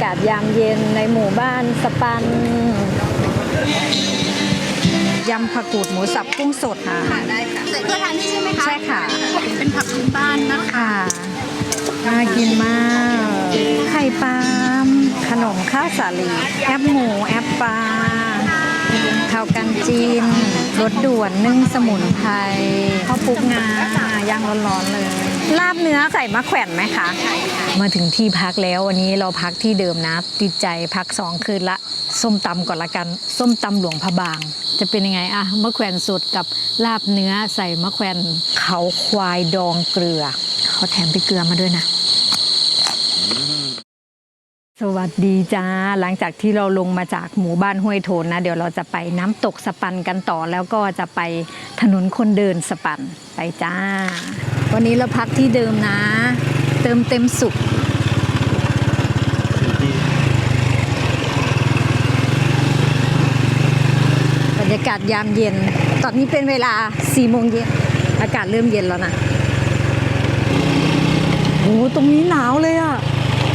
ากาศยามเย็นในหมู่บ้านสปันยำผักกูดหมูสับกุ้งสดค่ะ ค่ะได้ค่ะใส่ถ้วยทานนี่ใช่ไหมคะใช่ค่ะ เป็นผักพื้นบ้านนะคะค่ะน่ากินมาก ไข่ปลาล์มขนมข้าวสาลี แอปหมู แอปปลาข้าวกันจีนรสด่วนนึ่งสมุนไพรข้าวปลุกงา ย่างร้อนๆเลยลาบเนื้อใส่มะแขวนไหมคะมาถึงที่พักแล้ววันนี้เราพักที่เดิมนะติดใจพักสองคืนละส้มตำก่อนละกัน ส้มตำหลวงพระบาง จะเป็นยังไงอะมะแขวนสดกับลาบเนื้อใส่มะแขวนเขาควายดองเกลือ เขาแถมไปเกลือมาด้วยนะ สวัสดีจ้า หลังจากที่เราลงมาจากหมู่บ้านห้วยโทนนะ เดี๋ยวเราจะไปน้ำตกสปันกันต่อแล้วก็จะไปถนนคนเดินสปันไปจ้า วันนี้เราพักที่เดิมนะ เติมเต็มสุขบรรยากาศยามเย็น ตอนนี้เป็นเวลา4โมงเย็น อากาศเริ่มเย็นแล้วนะโอ้ตรงนี้หนาวเลยอะ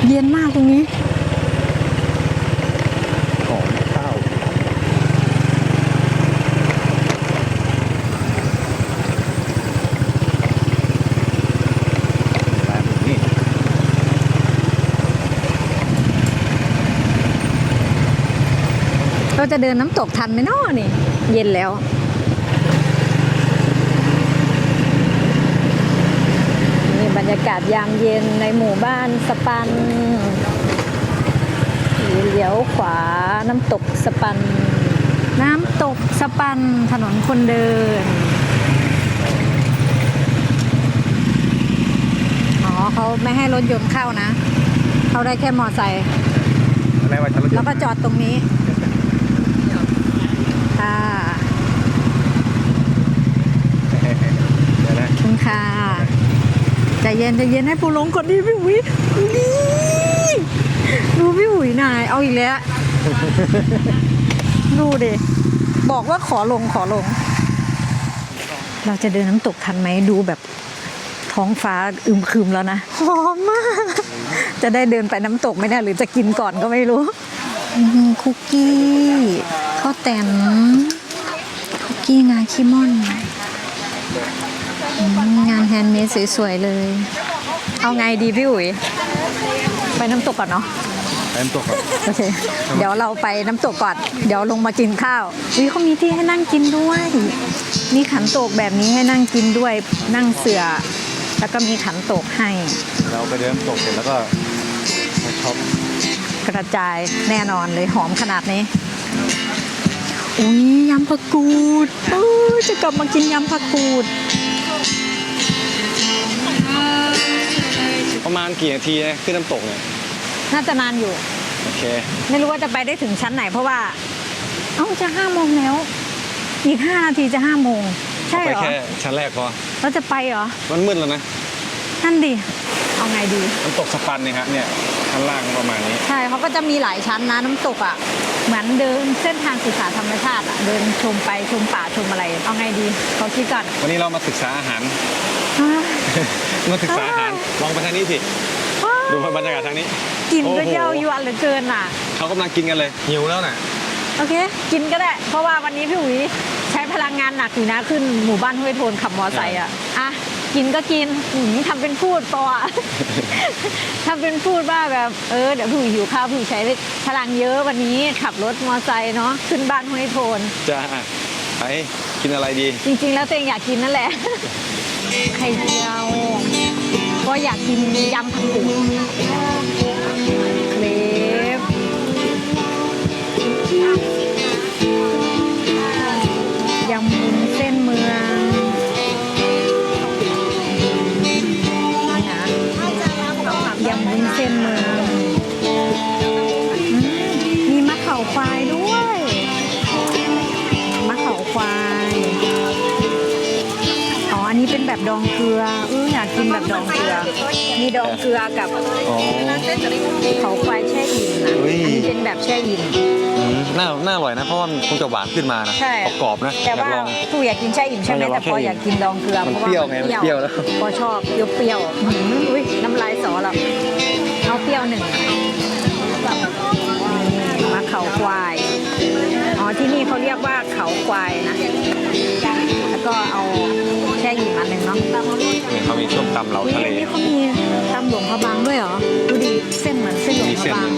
เย็นมากตรงนี้ หอมข้าว แบบนี้ เราจะเดินน้ำตกทันไหมเนาะนี่ เย็นแล้ว นี่บรรยากาศยามเย็นในหมู่บ้านสปันเลี้ยวขวาน้ำตกสปัน น้ำตกสปันถนนคนเดิน อ๋อเขาไม่ให้รถยนต์เข้านะ เขาได้แค่มอไซค์อะไรวะฉันรถยแล้นวต์ก็จอดตรงนี้ ค่ะ เดี๋ยวนะ ขอบคุณค่ะ ใจเย็นใจเย็นให้ปูลงก่อนดิพี่หุยนี่ดูพี่หุยนายเอาอีกแล้วดูดิบอกว่าขอลงขอลง เราจะเดินน้ำตกทันไหมดูแบบท้องฟ้าอึมครึมแล้วนะหอมมาก จะได้เดินไปน้ำตกไหมเนี่ยหรือจะกินก่อนก็ไม่รู้อื้อหือคุกกี้ข้าวแตนคุกกี้งาคิมอนอืมงาน แฮนด์เมดสวยๆเลย เอาไงดีพี่อุ๋ย ไปน้ำตกก่อนเนาะ ไปน้ำตกครับโอเค เดี๋ยวเราไปน้ำตกก่อน เดี๋ยวลงมากินข้าววิเขามีที่ให้นั่งกินด้วย มีขันโตกแบบนี้ให้นั่งกินด้วย นั่งเสือ แล้วก็มีขันโตกให้ เราไปเดินน้ำตกเสร็จแล้วก็มาช็อปกระจายแน่นอนเลยหอมขนาดนี้อุ้ยยำผักกูดเออจะกลับมากินยำผักกูด ประมาณกี่นาทีนะขึ้นน้ำตกเนี่ย น่าจะนานอยู่ โอเค ไม่รู้ว่าจะไปได้ถึงชั้นไหนเพราะว่า เอ้าจะห้าโมงแล้ว อีกห้านาทีจะห้าโมง ใช่ไปเหรอแค่ชั้นแรกพอ เราจะไปเหรอ มันมืดแล้วนะ นั่นดิ เอาไงดี น้ำตกสปันเนี่ยฮะเนี่ยชั้นล่างประมาณนี้ ใช่เขาก็จะมีหลายชั้นนะน้ำตกอะ เหมือนเดินเส้นทางศึกษาธรรมชาติอะ เดินชมไปชมป่าชมอะไร เอาไงดีเขาคิดก่อนวันนี้เรามาศึกษาอาหาร อะ มาศึกษาอาหารมองไปทางนี้สิ ดูบรรยากาศทางนี้ กินก็โอ้โหเย้ายวนเหลือเกินอะ เขากำลังกินกันเลย หิวแล้วน่ะ โอเค กินก็ได้ เพราะว่าวันนี้พี่อุ๋ยใช้พลังงานหนักอยู่นะขึ้นหมู่บ้านห้วยโทนขับมอไซค์อะ อะ กินก็กินหืมทำเป็นพูดปออะทำเป็นพูดว่าแบบ เออ เดี๋ยวพี่อุ๋ยหิวข้าวพี่อุ๋ยใช้พลังเยอะวันนี้ขับรถมอไซค์เนาะขึ้นบ้านห้วยโทนจะไปกินอะไรดี จริงๆ แล้วตัวเองอยากกินนั่นแหละ ไข่เจียว ก็อยากกินยำผักกูด ดองเกลืออยากกินแบบดองเกลือ มีดองเกลือกับเขาควายแช่อิ่มนะเป็นแบบแช่อิ่มน่าน่าอร่อยนะ เพราะว่ามันคงจะหวานขึ้นมานะใช่ กรอบนะแต่ว่าตู้อยากกินแช่อิ่มใช่ไหมแต่พออยากกินดองเกลือเพราะว่าเปรี้ยวไงเปรี้ยวแล้ว พอชอบเปรี้ยวๆอุ้ยน้ำลายสอแล้เอาเปรี้ยวหนึ่งมาเขาควาย อ๋อที่นี่เขาเรียกว่าเขาควายนะ แล้วก็เอา ส้มตำเหลาทะเลนี่เขามีตำหลวงพระบางด้วยเหรอ ดูดิเส้นเหมือนเส้นหลวงมีพเส้ระนบาง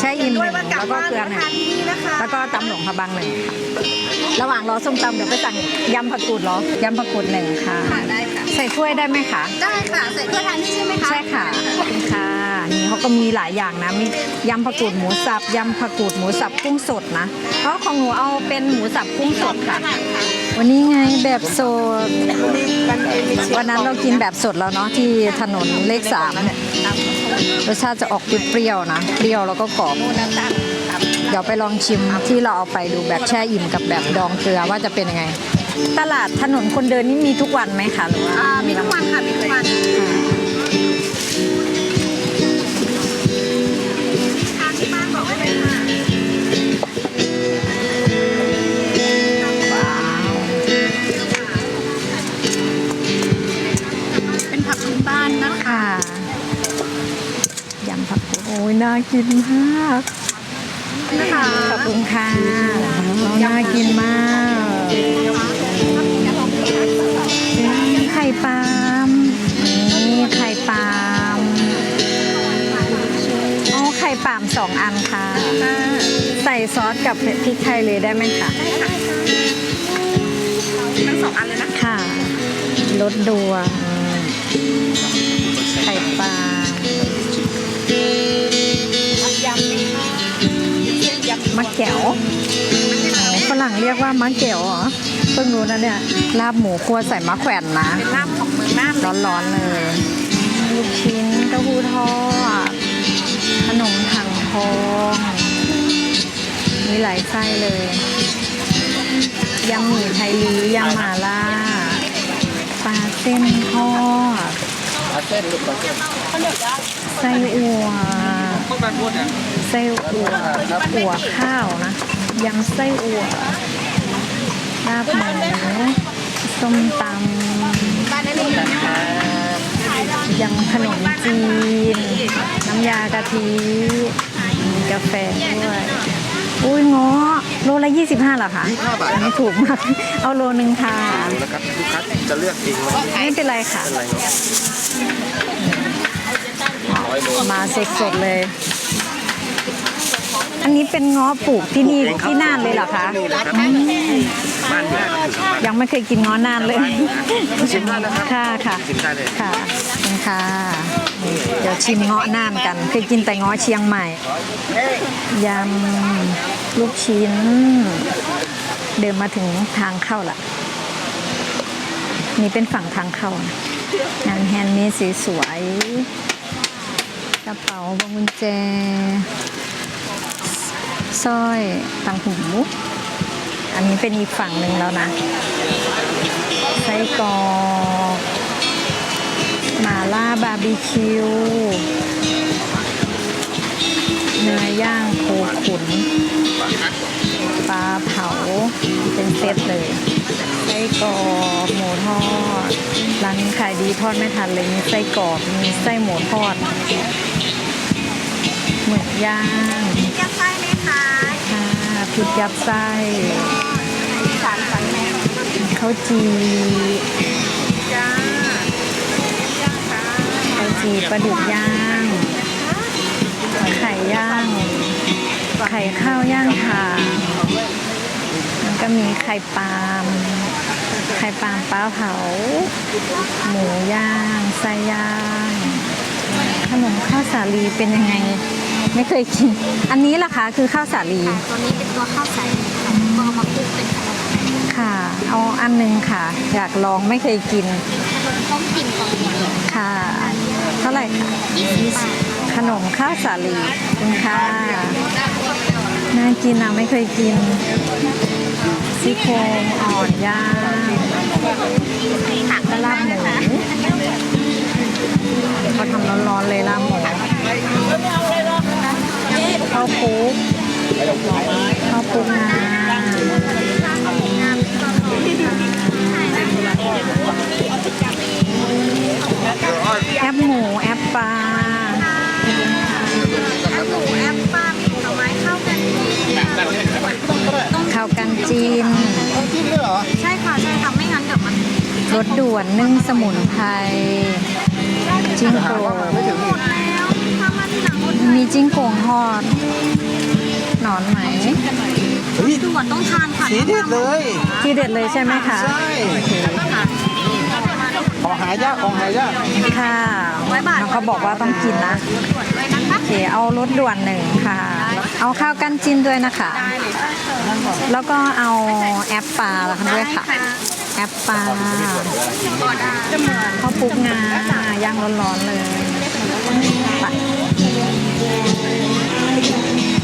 ใช่อิ่มหนึ่งแล้วก็เกลือหนึ่งที่นี่นะคะแล้วก็ตำหลวงพระบางหนึ่งค่ะระหว่างรอส้มตำเดี๋ยวไปสั่งยำผักกูดเหรอยำผักกูดหนึ่งค่ะค่ะได้ค่ะใส่ถ้วยได้ไหมคะได้ค่ะใส่เครื่องทานนี่ใช่ไหมคะใช่ค่ะขอบคุณค่ะนี่เขาก็มีหลายอย่างนะมียำผักกูดหมูสับยำผักกูดหมูสับกุ้งสดนะเพราะของหนูเอาเป็นหมูสับกุ้งสดค่ะ วันนี้ไงแบบสด วันนั้นเรากินแบบสดแล้วเนาะที่ถนนเลขสามเนี่ยรสชาติจะออกเปรี้ยวๆนะ เปรี้ยวแล้วก็กรอบ เดี๋ยวไปลองชิมที่เราเอาไปดูแบบแช่อิ่มกับแบบดองเกลือว่าจะเป็นยังไง ตลาดถนนคนเดินนี่มีทุกวันไหมคะหรือว่าอ่ามีทุกวันค่ะ มีทุกวัน ยน่ากินมากนะคะขอบคุณค่ะน่ากินมากไข่ปลาล์มนี่ไข่ปลาล์มเอาไข่ปลาล์มสองอันค่ะ ใส่ซอสกับพริกไทยเลยได้ไหมคะทั้งสองอันเลยนะค่ะรสดัวไข่ปลา แก้วฝรั่งเรียกว่ามะแก้วเหรอเพิ่งรู้นะเนี่ยลาบหมูคั่วใส่มะแขวนนะเป็นน้ำของเมืองน่านเลยร้อนๆเลยลูกชิ้นเต้าหู้ทอดขนมถังทองมีหลายไส้เลยยำหมี่ไทยลียำหม่าล่าปลาเส้นทอดไส้อั่ว ไส้อั่วอั่วข้าวนะยำไส้อั่วลาบหมูส้มตำยังนะคะยำขนมจีน น้ำยากะทิมีกาแฟด้วย อุ้ยงอโลละ 25เหรอคะอันนี้ถูกมาก เอาโลนึงค่ะแล้วครับลูกค้าจะเลือกเองไหมไม่เป็นไรค่ะ มาสดๆเลย อันนี้เป็นง้อปลูกที่นี่ที่น่านเลยเหรอคะอืมบ้านแม่ก็อยู่ทางบ้านยังไม่เคยกินง้อน่านเลย ชิมได้นะครับค่ะค่ะ ชิมได้เลยค่ะขอบคุณค่ะนี่เดี๋ยวชิมเงาะน่านกันเคยกินแต่เงาะเชียงใหม่ ยำลูกชิ้น เดินมาถึงทางเข้าละนี่เป็นฝั่งทางเข้านะงานแฮนด์เมดสีสวยกระเป๋าพวงกุญแจ สร้อยต่างหูอันนี้เป็นอีกฝั่งหนึ่งแล้วนะไส้กรอกหมาล่าบาร์บีคิวเนื้อย่างโคขุนปลาเผาเป็นเซตเลยไส้กรอกหมูทอดร้านนี้ขายดีทอดไม่ทันเลยมีไส้กรอกมีไส้หมูทอดหมึกย่าง คะค่ะพริกยัดไส้สารสันแม่ข้าวจีจ้าย่าค่ะข้าวจีปลาดุกย่างไข่ย่าง ไข่ข้าวย่างค่ะมันก็มีไข่ปาล์มไข่ปาล์มปลาเผา หมูย่างไส้ย่างขนมข้าวสาลีเป็นยังไง ไม่เคยกิน อันนี้ล่ะคะคือข้าวสาลีตัวนี้เป็นตัวข้าวใส่ค่ะก็เอามาคลุกเป็นขนมค่ะ เอาอันหนึงค่ะ อยากลองไม่เคยกิน ขนมต้มกลิ่นของเดียวค่ะ เท่าไหร่คะยี่สิบบาทขนมข้าวสาลีขอบคุณค่ะ น่ากินอะไม่เคยกินซี่โครงอ่อนย่างและลาบหมูเขาทำร้อนๆเลยลาบหมู ข้าวคลุกข้าวคลุกงาแอปหมูแอปปลาแอปหมูแอปปลาหมี่หน่อไม้ข้าวกันจีนข้าวกันจีนใช่ค่ะใช่ค่ะไม่งั้นเดี๋ยวมันรสด่วนนึ่งสมุนไพรจิ้งโกงห มดแล้วถ้ามันหนังหมดมีจิ้งโกงทอดหนอนไหมเฮ้ยด่วนต้องทานค่ะสีเด็ดเลยที่เด็ดเลยใช่ไหมคะใช่ของหายากของหายากค่ะน้องเขาบอกว่าต้องกินนะด่วนด้วยนะคะโอเคเอารสด่วนหนึ่งค่ะ เอาข้าวกันจิ้นด้วยนะคะ แล้วก็เอาแอปปลาละคะด้วยค่ะ แอปปลาข้าวปลุกงาย่างร้อนๆเลยไป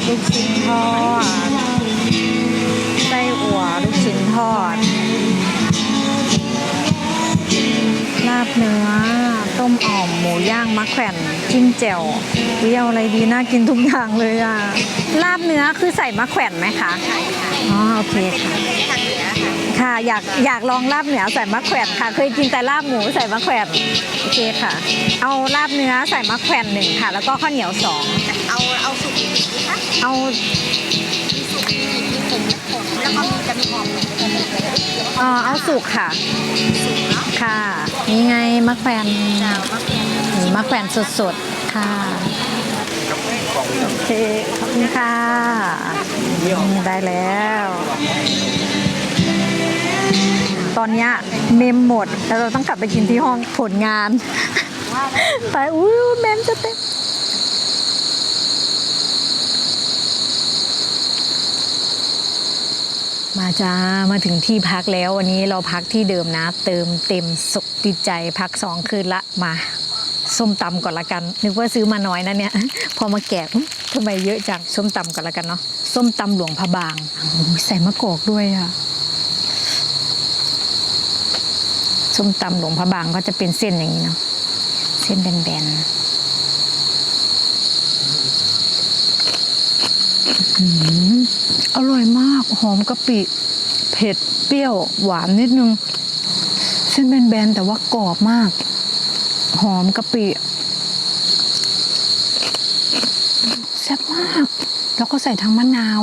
ลูกชิ้นทอดไส้อั่วลูกชิ้นทอดลาบเนื้อ ต้มอ่อม หมูย่างมะแขวนจิ้มแจ่ววิเอาอะไรดีน่ากินทุกอย่างเลยอะลาบเนื้อคือใส่มะแขวนไหมคะอ๋อโอเคค่ะค่ะอยากอยากลองลาบเหนือใส่มะแขวนค่ะ เคยกินแต่ลาบหมูใส่มะแขวนโอเคค่ะ เอาลาบเนื้อใส่มะแขวนหนึ่งค่ะ แล้วก็ข้าวเหนียวสองเอาเอาสุกอีกนิดนะคะ เอามีสุกมีมีขมขมแล้วก็มีจะมีหอมเอ่อเอาสุกค่ะ สุกเนาะค่ะ นี่ไงมะแขวนเจ้ามะเขือนี่มะแขวนสดๆ ค่ะ โอเค ขอบคุณค่ะนี่ได้แล้ว ตอนเนี้ยเมมหมดแล้วเราต้องกลับไปกินที่ห้องผลงานไปอู้เมมจะเต็ม มาจ้ามาถึงที่พักแล้ววันนี้เราพักที่เดิมนะ เติมเต็มสุขติดใจพักสองคืนละมาส้มตำก่อนละกัน นึกว่าซื้อมาน้อยนะเนี่ย พอมาแกะทำไมเยอะจังส้มตำก่อนละกันเนาะส้มตำหลวงพระบางใส่มะกอกด้วยอะส้มตำหลวงพระบางก็จะเป็นเส้นอย่างนี้เนาะเส้นแบนๆ อืมอร่อยมาก หอมกะปิ เผ็ด เปรี้ยว หวานนิดนึง เส้นแบนๆแต่ว่ากรอบมาก หอมกะปิแซ่บมาก แล้วก็ใส่ทั้งมะนาว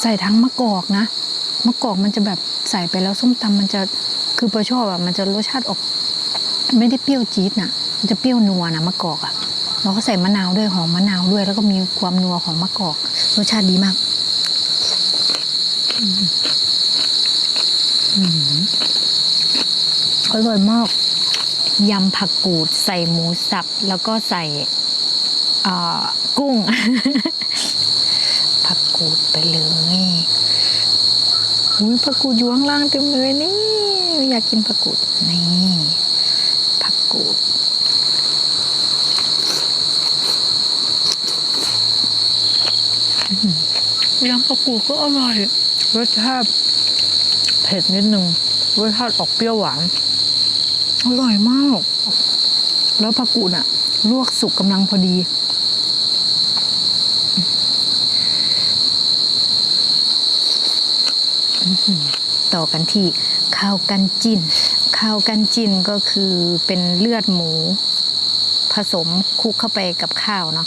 ใส่ทั้งมะกอกนะ มะกอกมันจะแบบใส่ไปแล้วส้มตำมันจะคือปลาชอบอะมันจะรสชาติออก ไม่ได้เปรี้ยวจี๊ดน่ะมันจะเปรี้ยวนัวนะมะกอกอะ แล้วก็ใส่มะนาวด้วยหอมมะนาวด้วย แล้วก็มีความนัวของมะกอก รสชาติดีมากอืมอร่อยมากยำผักกูด ใส่หมูสับ แล้วก็ใส่กุ้ง ผักกูดไปเลยอุ้ยผักกูดอยู่ข้างล่างเต็มเลยนี่ อยากกินผักกูดนี่ผักกูด ยำผักกูก็อร่อยรสชาติเผ็ดนิดนึงรสชาติออกเปรี้ยวหวาน อร่อยมาก แล้วผักกูดอะลวกสุกกำลังพอดี ต่อกันที่ข้าวกันจินข้าวกันจินก็คือเป็นเลือดหมู ผสมคลุกเข้าไปกับข้าวเนาะ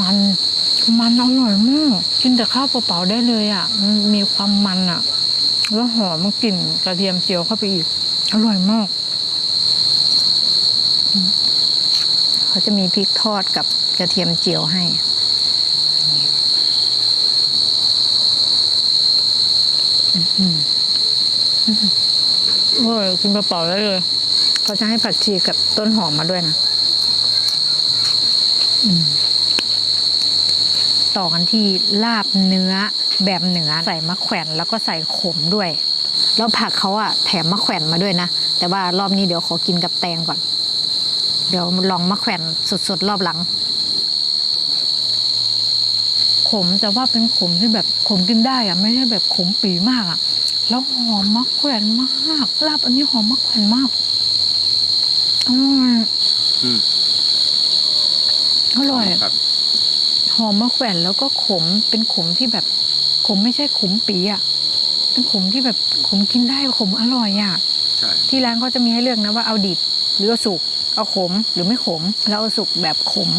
มัน มันอร่อยมาก กินแต่ข้าวเปล่าๆได้เลยอะมันมีความมันอะ แล้วหอมกลิ่นกระเทียมเจียวเข้าไปอีก อร่อยมาก เขาจะมีพริกทอดกับกระเทียมเจียวให้อื้อหืออื้อหืออร่อยกินเปล่าๆได้เลย เขาจะให้ผักชีกับต้นหอมมาด้วยนะ ต่อกันที่ลาบเนื้อแบบเหนือใส่มะแขวนแล้วก็ใส่ขมด้วย แล้วผักเขาอะแถมมะแขวนมาด้วยนะ แต่ว่ารอบนี้เดี๋ยวขอกินกับแตงก่อน เดี๋ยวลองมะแขวนสดๆรอบหลัง ขมแต่ว่าเป็นขมที่แบบขมกินได้อะไม่ใช่แบบขมปีมากอะแล้วหอมมะแขวนมากลาบอันนี้หอมมะแขวนมากอร่อยอืม อร่อย ครับ หอมมะแขวนแล้วก็ขมเป็นขมที่แบบขมไม่ใช่ขมปีอะเป็นขมที่แบบขมกินได้ขมอร่อยอะใช่ที่ร้านเขาจะมีให้เลือกนะว่าเอาดิบหรือเอาสุกเอาขมหรือไม่ขมแล้วเอาสุกแบบขม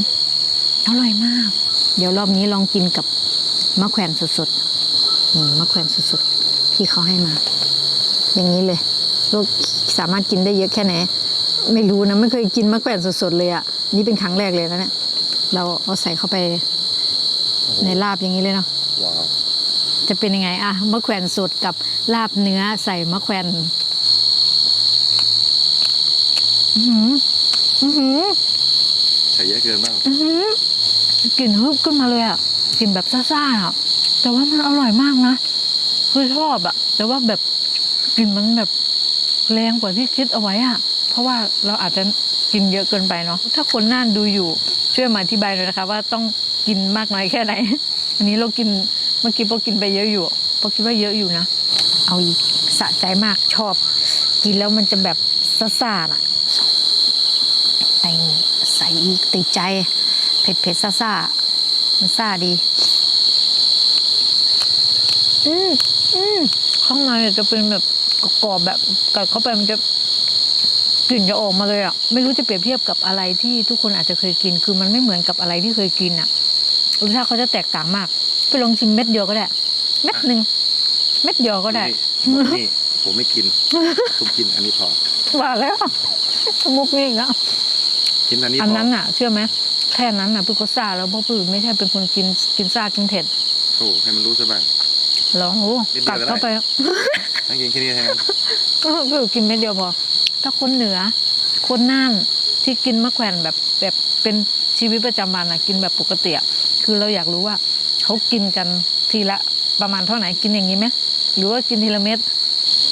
อร่อยมาก เดี๋ยวรอบนี้ลองกินกับมะแขวนสดๆอืมมะแขวนสดๆที่เขาให้มา อย่างนี้เลยลูกสามารถกินได้เยอะแค่ไหนไม่รู้นะไม่เคยกินมะแขวนสดๆเลยอะ่ะนี่เป็นครั้งแรกเลยนะเนี่ย เราเอาใส่เข้าไปในลาบอย่างนี้เลยเนาะว้าวจะเป็นยังไงอะมะแขวนสดกับลาบเนื้อใส่มะแขวนอื้อหืออื้อหือใส่เยอะเกินบ้างอื้อหือกลิ่นฮึบขึ้นมาเลยอะกลิ่นแบบซ่าๆอะแต่ว่ามันอร่อยมากนะคือชอบอะแต่ว่าแบบกลิ่นมันแบบแรงกว่าที่คิดเอาไว้อะเพราะว่าเราอาจจะกินเยอะเกินไปเนาะถ้าคนน่านดูอยู่ ช่วยมาอธิบายหน่อยนะคะว่าต้องกินมากน้อยแค่ไหน อันนี้เรากินเมื่อกี้พอกินไปเยอะอยู่พอคิดว่าเยอะอยู่นะ เอาอีกสะใจมากชอบ กินแล้วมันจะแบบซ่าๆน่ะแต่งใส่อีกติดใจ เผ็ดเผ็ดซ่าซ่ามันซ่าดี อืมอืมข้างในเนี่ยจะเป็นแบบกรอบแบบกัดเข้าไปมันจะ กลิ่นจะออกมาเลยอะไม่รู้จะเปรียบเทียบกับอะไรที่ทุกคนอาจจะเคยกิน คือมันไม่เหมือนกับอะไรที่เคยกินอะรสชาติเขาจะแตกต่างมากไปลองชิมเม็ดเดียวก็ได้ เม็ดหนึ่งเม็ดเดียวก็ได้นี่นี่ผมไม่กินผมกินอันนี้พอว่าแล้วมุกนี่อีกแล้วกินอันนี้พอัอนนั้นอะ เชื่อไหมแค่นั้นอะพี่ก็ซ่าแล้วเพราะพี่ไม่ใช่เป็นคนกินกินซ่ากินเผ็ดโอ้ให้มันรู้ซะบ้างลองดูนิดเดีกัยดวก็ได้เข้าไปให้กินแค่นี้แทนก็คือกินเม็ดเดียวพอ ถ้าคนเหนือ คนน่านที่กินมะแขวนแบบแบบเป็นชีวิตประจำวันอะกินแบบปกติอะคือเราอยากรู้ว่าเขากินกันทีละประมาณเท่าไหร่กินอย่างนี้ไหมหรือว่ากินทีละเม็ด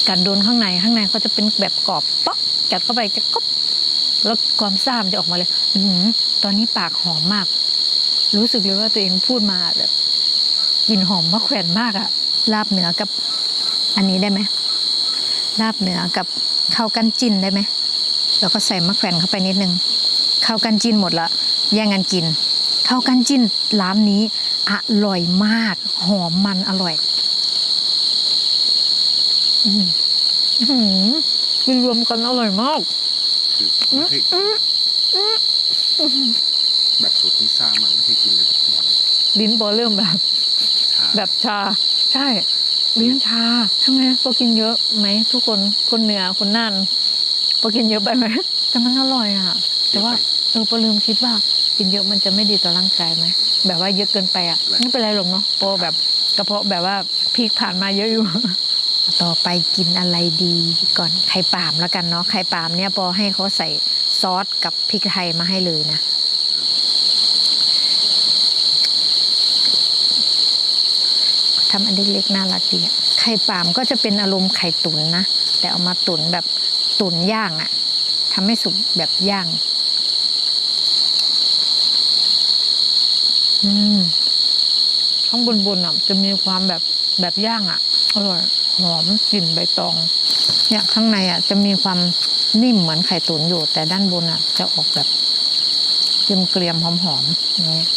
กัดโดนข้างในข้างในเขาจะเป็นแบบกรอบป๊อกกัดเข้าไปจะก๊อบแล้วความซ่ามจะออกมาเลย อือตอนนี้ปากหอมมาก รู้สึกเลยว่าตัวเองพูดมาแบบกลิ่นหอมมะแขวนมากอะลาบเหนือกับ อันนี้ได้ไหมลาบเหนือกับ ข้าวกันจิ้นได้ไหมแล้วก็ใส่มะแขวนเข้าไปนิดนึงข้าวกันจิ้นหมดละแย่งกันกินข้าวกันจิ้นร้านนี้อร่อยมาก หอมมันอร่อยอืมอื้อหือกินรวมกันอร่อยมากคือเฮ้ยแบบสดนี่ซ่ามากไม่เคยกินเลยลิ้นปอเริ่มแบบชาแบบชา ใช่ ลิ้นชาทำไมปอกินเยอะไหมทุกคนคนเหนือคนน่านปอกินเยอะไปไหมแต่มันอร่อยอะ แต่ว่าเออปอลืมคิดว่ากินเยอะมันจะไม่ดีต่อร่างกายไหมแบบว่าเยอะเกินไปอะไม่เป็นไรหรอกเนาะปอแบบกระเพาะแบบว่าพีคผ่านมาเยอะอยู่ต่อไปกินอะไรดีก่อนไข่ปาล์มแล้วกันเนาะไข่ปาล์มเนี่ยปอให้เขาใส่ซอสกับพริกไทยมาให้เลยนะ ทำอันเล็กๆน่ารักดีไข่ปามก็จะเป็นอารมณ์ไข่ตุ๋นนะ แต่เอามาตุ๋นแบบตุ๋นย่างอะทำให้สุกแบบย่าง อืมข้างบนบนๆอะ จะมีความแบบแบบย่างอะอร่อยหอมกลิ่นใบตองเนี่ยข้างในอะ จะมีความนิ่มเหมือนไข่ตุ๋นอยู่ แต่ด้านบนอะ จะออกแบบเกรียมๆหอมๆอย่างเงี้ย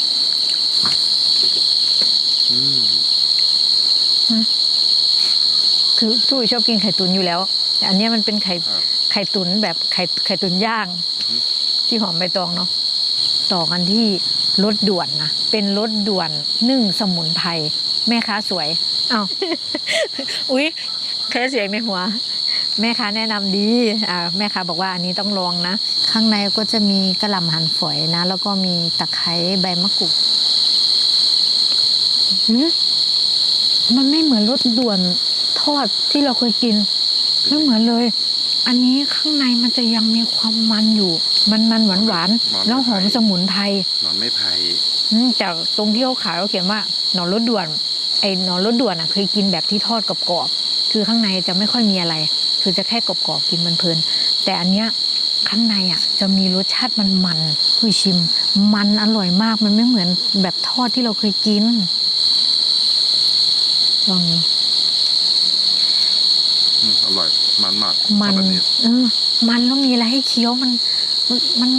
อืม คือพี่อุ๋ยชอบกินไข่ตุ๋นอยู่แล้วแต่อันเนี้ยมันเป็นไข่ครับไข่ตุ๋นแบบไข่ไข่ตุ๋นย่างอือฮึที่หอมใบตองเนาะต่อกันที่รถด่วนนะเป็นรถด่วนนึ่งสมุนไพรแม่ค้าสวยอ้าวอุ๊ยแค่เสียงในหัว แม่ค้าแนะนำดีอ่าแม่ค้าบอกว่าอันนี้ต้องลองนะ ข้างในก็จะมีกระหล่ำหั่นฝอยนะ แล้วก็มีตะไคร้ใบมะกรูดหื มมันไม่เหมือนรถด่วนทอดที่เราเคยกินไม่เหมือนเลย อันนี้ข้างในมันจะยังมีความมันอยู่ มันมันหวานหวานๆแล้วหอมสมุนไพรนอนไม่ไผ่อืมจากตรงที่เขาขายเขาเขียนว่าหนอนรถด่วน ไอ้หนอนรถด่วนอะเคยกินแบบที่ทอดกรอบๆคือข้างในจะไม่ค่อยมีอะไร คือจะแค่กรอบๆกินมันเพลิน แต่อันเนี้ยข้างในอะจะมีรสชาติมันมันๆคุยชิม มันอร่อยมากมันไม่เหมือนแบบทอดที่เราเคยกิน ลองดูอืมอร่อย มันมากมันชอบแบบนี้เออมันแล้วมีอะไรให้เคี้ยวมันมัน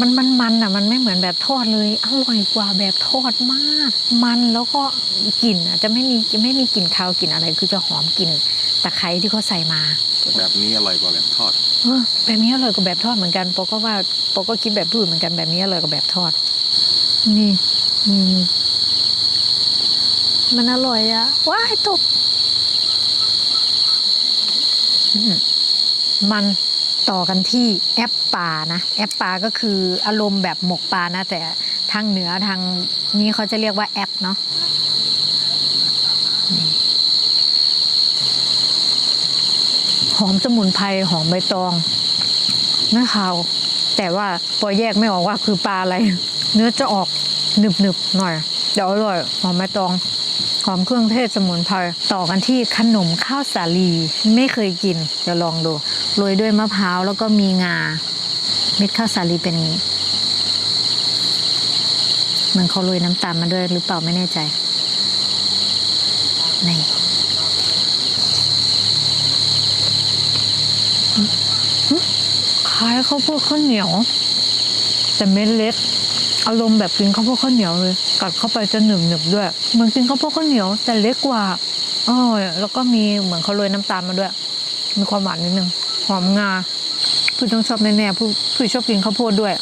มันมันมันอะ มันไม่เหมือนแบบทอดเลยอร่อยกว่าแบบทอดมาก มันแล้วก็กลิ่นอะจะไม่มีไม่มีกลิ่นคาวกลิ่นอะไร คือจะหอมกลิ่นตะไคร้ที่เขาใส่มา แบบนี้อร่อยกว่าแบบทอดเออแบบนี้อร่อยกว่าแบบทอดเหมือนกันปอก็ว่าปอก็คิดแบบพูดเหมือนกันแบบนี้อร่อยกว่าแบบทอด นี่นี่ มันอร่อยอะว้ายตกมันต่อกันที่แอปปลานะ แอปปลาก็คืออารมณ์แบบหมกปลานะ แต่ทางเหนือทางนี้เขาจะเรียกว่าแอปเนาะหอมสมุนไพรหอมใบตองไม่ขาว แต่ว่าพอแยกไม่ออกว่าคือปลาอะไร เนื้อจะออกหนึบหนึบๆหน่อยเดี๋ยวอร่อยหอมใบตอง หอมเครื่องเทศสมุนไพรต่อกันที่ขนมข้าวสาลี ไม่เคยกิน เดี๋ยวลองดูโรยด้วยมะพร้าวแล้วก็มีงา เม็ดข้าวสาลีเป็นนี้มันเขาโรยน้ำตาลมาด้วยหรือเปล่าไม่แน่ใจนี่คล้ายข้าวโพดข้าวเหนียว แต่เม็ดเล็ก อารมณ์แบบกินข้าวโพดข้าวเหนียวเลย กัดเข้าไปจะหนึบหนึบๆด้วย เหมือนกินข้าวโพดข้าวเหนียว แต่เล็กกว่าอร่อยแล้วก็มีเหมือนเขาโรยน้ำตาลมาด้วย มีความหวานนิดนึงหอมงาผู้ต้องชอบแน่ๆผู้ผู้ชอบกินข้าวโพดด้วย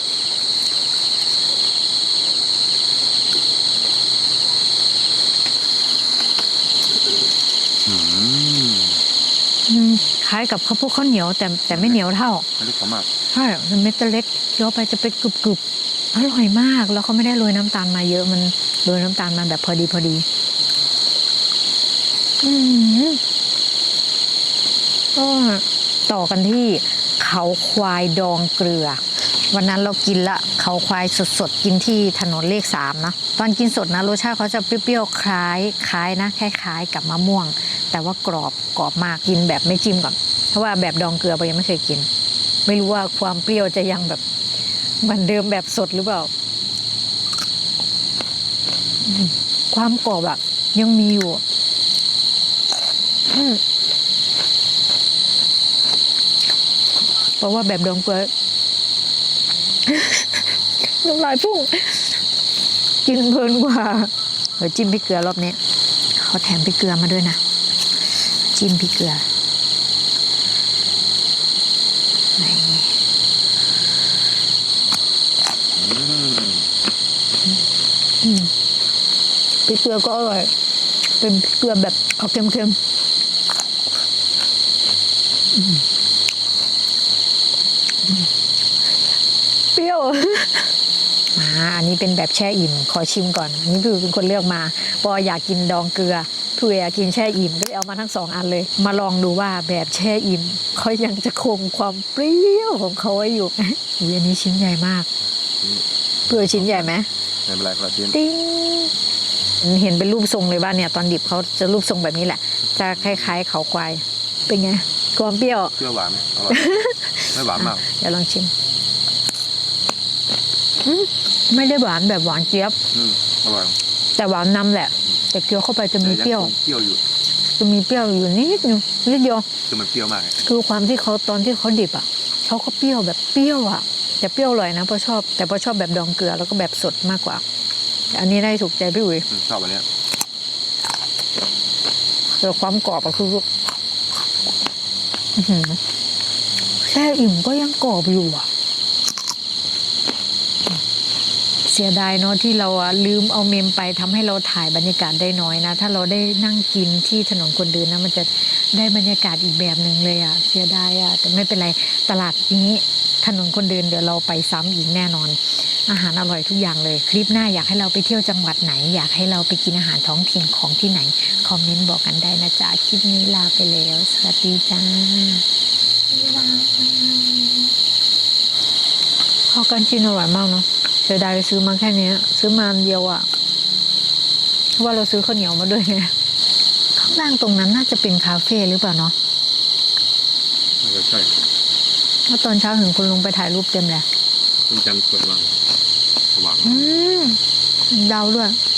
อืมอืมคล้ายกับข้าวโพดข้าวเหนียวแต่แต่ไม่เหนียวเท่าอันนี้ผมอะใช่มันเม็ดจะเล็กเคี้ยวไปจะเป็นกรุบกรุบๆ อร่อยมากแล้วเขาไม่ได้โรยน้ำตาลมาเยอะมันโรยน้ำตาลมาแบบพอดีพอดี อืมก็ต่อกันที่เขาควายดองเกลือ วันนั้นเรากินละเขาควายสดๆกินที่ถนนเลขสามนะตอนกินสดนะรสชาติเขาจะเปรี้ยวๆคล้ายคล้ายนะคล้ายๆกับมะม่วง แต่ว่ากรอบกรอบมากกินแบบไม่จิ้มก่อนเพราะว่าแบบดองเกลือไปยังไม่เคยกิน ไม่รู้ว่าความเปรี้ยวจะยังแบบ เหมือนเดิมแบบสดหรือเปล่าอืมความกรอบอะยังมีอยู่อืมเพราะว่าแบบดองเกลือน้ำลายพุ่ง กินเพลินกว่าเดี๋ยวจิ้มพริกเกลือรอบนี้เขาแถมพริกเกลือมาด้วยนะ จิ้มพริกเกลือ พริกเกลือก็อร่อย เป็นพริกเกลือแบบออกเค็มๆอืมอืมเปรี้ยวอ่าอันนี้เป็นแบบแช่อิ่ม ขอชิมก่อน อันนี้คือเป็นคนเลือกมาปออยากกินดองเกลือทุยอยากกินแช่อิ่มก็เลยเอามาทั้งสองอันเลย มาลองดูว่าแบบแช่อิ่มเขายังจะคงความเปรี้ยวของเขาไว้อยู่อุ้ยอันนี้ชิ้นใหญ่มากเปลือยชิ้นใหญ่ไหมไม่เป็นไรคนละชิ้นติ้ง เห็นเป็นรูปทรงเลยว่าเนี่ยตอนดิบเขาจะรูปทรงแบบนี้แหละ จะคล้ายๆเขาควาย เป็นไงความเปรี้ยวเปรี้ยวหวานไหมอร่อยไม่หวานมากเดี๋ยวลองชิมอืมไม่ได้หวานแบบหวานเจี๊ยบอืมอร่อยแต่หวานนำแหละ แต่เคี้ยวเข้าไปจะมีเปรี้ยวแต่งคงเปรี้ยวอยู่จะมีเปรี้ยวอยู่นิดนึงนิดเดียวคือมันเปรี้ยวมากไงคือความที่เขาตอนที่เขาดิบอะเขาก็เปรี้ยวแบบเปรี้ยวอะแต่เปรี้ยวอร่อยนะเพราะชอบแต่เพราะชอบแบบดองเกลือแล้วก็แบบสดมากกว่าแต่ อันนี้ได้ถูกใจพี่อุ๋ยอืมชอบอันเนี้ยแต่ความกรอบอะคืออื้อหือแช่อิ่มก็ยังกรอบอยู่อะ เสียดายเนาะที่เราอะลืมเอาเมมไปทำให้เราถ่ายบรรยากาศได้น้อยนะ ถ้าเราได้นั่งกินที่ถนนคนเดินนะ มันจะได้บรรยากาศอีกแบบหนึ่งเลยอะเสียดายอะแต่ไม่เป็นไรตลาดนี้ถนนคนเดินเดี๋ยวเราไปซ้ำอีกแน่นอน อาหารอร่อยทุกอย่างเลย คลิปหน้าอยากให้เราไปเที่ยวจังหวัดไหน อยากให้เราไปกินอาหารท้องถิ่นของที่ไหน คอมเมนต์บอกกันได้นะจ๊ะ คลิปนี้ลาไปแล้ว สวัสดีจ้าข้าวกันจีนอร่อยมากเนาะเสียดายซื้อมาแค่เนี้ยซื้อมาอันเดียวอะเพราะว่าเราซื้อข้าวเหนียวมาด้วยไงข้างล่างตรงนั้นน่าจะเป็นคาเฟ่หรือเปล่าเนาะน่าจะใช่เพราะตอนเช้าเห็นคุณลุงไปถ่ายรูปเต็มเลยคุณจันทร์สวยมาก 嗯很刀乱。